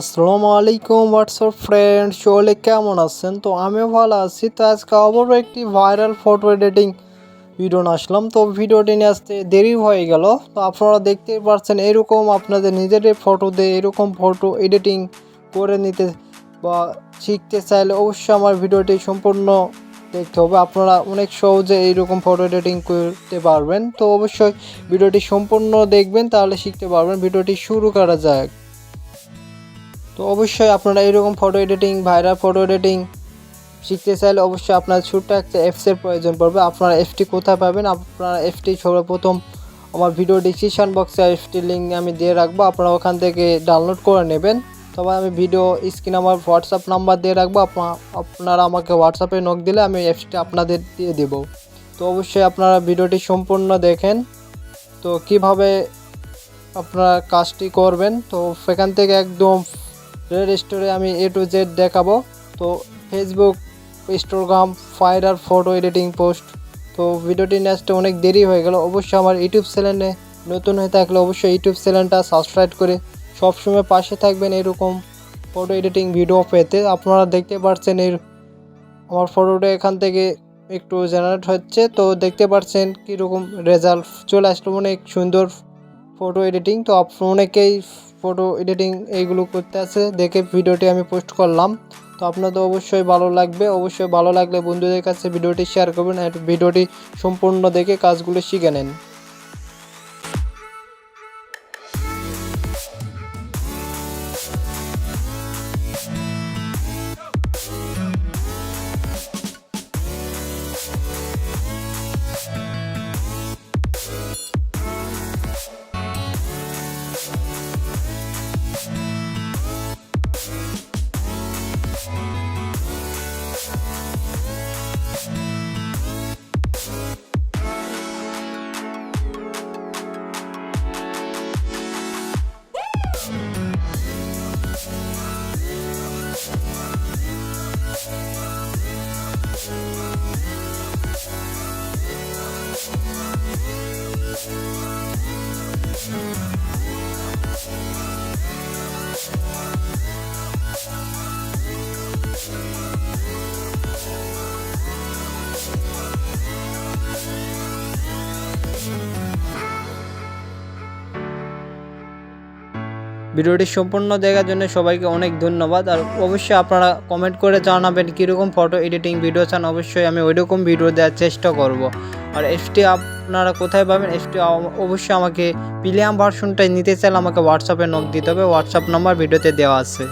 আসসালামু আলাইকুম WhatsApp friend চলে কেমন আছেন? তো আমিও ভালো আছি। তো আজকে আবারও একটি ভাইরাল ফটো এডিটিং ভিডিও আসলাম। তো ভিডিওটি নিয়ে আসতে দেরি হয়ে গেল। তো আপনারা দেখতেই পাচ্ছেন, এরকম আপনাদের নিজেদের ফটো দিয়ে এরকম ফটো এডিটিং করে নিতে বা শিখতে চাইলে অবশ্যই আমার ভিডিওটি সম্পূর্ণ দেখতে হবে। আপনারা অনেক সহজে এইরকম ফটো এডিটিং করতে পারবেন। তো অবশ্যই ভিডিওটি সম্পূর্ণ দেখবেন, তাহলে শিখতে পারবেন। ভিডিওটি শুরু করা যাক। তো অবশ্যই আপনারা এরকম photo editing viral photo editing শিখতে চাইলে অবশ্যই আপনার ছোট্ট একটা অ্যাপসের প্রয়োজন পড়বে। আপনারা এফটি কোথায় পাবেন? আপনারা এফটি সর্বপ্রথম আমার ভিডিও ডিসক্রিপশন বক্সে অ্যাপটির লিঙ্ক আমি দিয়ে রাখব। আপনারা ওখান থেকে ডাউনলোড করে নেবেন। তবে আমি ভিডিও স্ক্রিন আমার হোয়াটসঅ্যাপ নাম্বার দিয়ে রাখব। আপনারা আমাকে হোয়াটসঅ্যাপে নক দিলে আমি অ্যাপসটি আপনাদের দিয়ে দেব। তো অবশ্যই আপনারা ভিডিওটি সম্পূর্ণ দেখেন। তো কীভাবে আপনারা কাজটি করবেন? তো সেখান থেকে একদম রেড স্টোরে আমি এ টু জেড দেখাবো। তো ফেসবুক ইনস্টাগ্রাম ফাইরার ফটো এডিটিং পোস্ট তো ভিডিওটি নেক্সটে অনেক দেরি হয়ে গেল। অবশ্যই আমার ইউটিউব চ্যানেলে নতুন হয়ে থাকলে অবশ্যই ইউটিউব চ্যানেলটা সাবস্ক্রাইব করে সবসময় পাশে থাকবেন এরকম ফটো এডিটিং ভিডিও পেতে। আপনারা দেখতে পাচ্ছেন এর, আমার ফটোটা এখান থেকে একটু জেনারেট হচ্ছে। তো দেখতে পাচ্ছেন কীরকম রেজাল্ট চলে আসলো। অনেক সুন্দর ফটো এডিটিং তো অনেকেই ফটো এডিটিং এইগুলো করতে আছে, দেখে ভিডিওটি আমি পোস্ট করলাম। তো আপনাদের অবশ্যই ভালো লাগবে, অবশ্যই ভালো লাগলে বন্ধুদের কাছে ভিডিওটি শেয়ার করবেন আর ভিডিওটি সম্পূর্ণ দেখে কাজগুলো শিখে নেন। ভিডিওটি সম্পূর্ণ দেখার জন্য সবাইকে অনেক ধন্যবাদ। আর অবশ্যই আপনারা কমেন্ট করে জানাবেন কীরকম ফটো এডিটিং ভিডিও চান। অবশ্যই আমি ওইরকম ভিডিও দেওয়ার চেষ্টা করব। আর এসটি আপনারা কোথায় পাবেন? এসটি অবশ্যই আমাকে প্রিমিয়াম ভার্সনটাই নিতে চাইলে আমাকে হোয়াটসঅ্যাপে নক দিতে হবে। হোয়াটসঅ্যাপ নাম্বার ভিডিওতে দেওয়া আছে।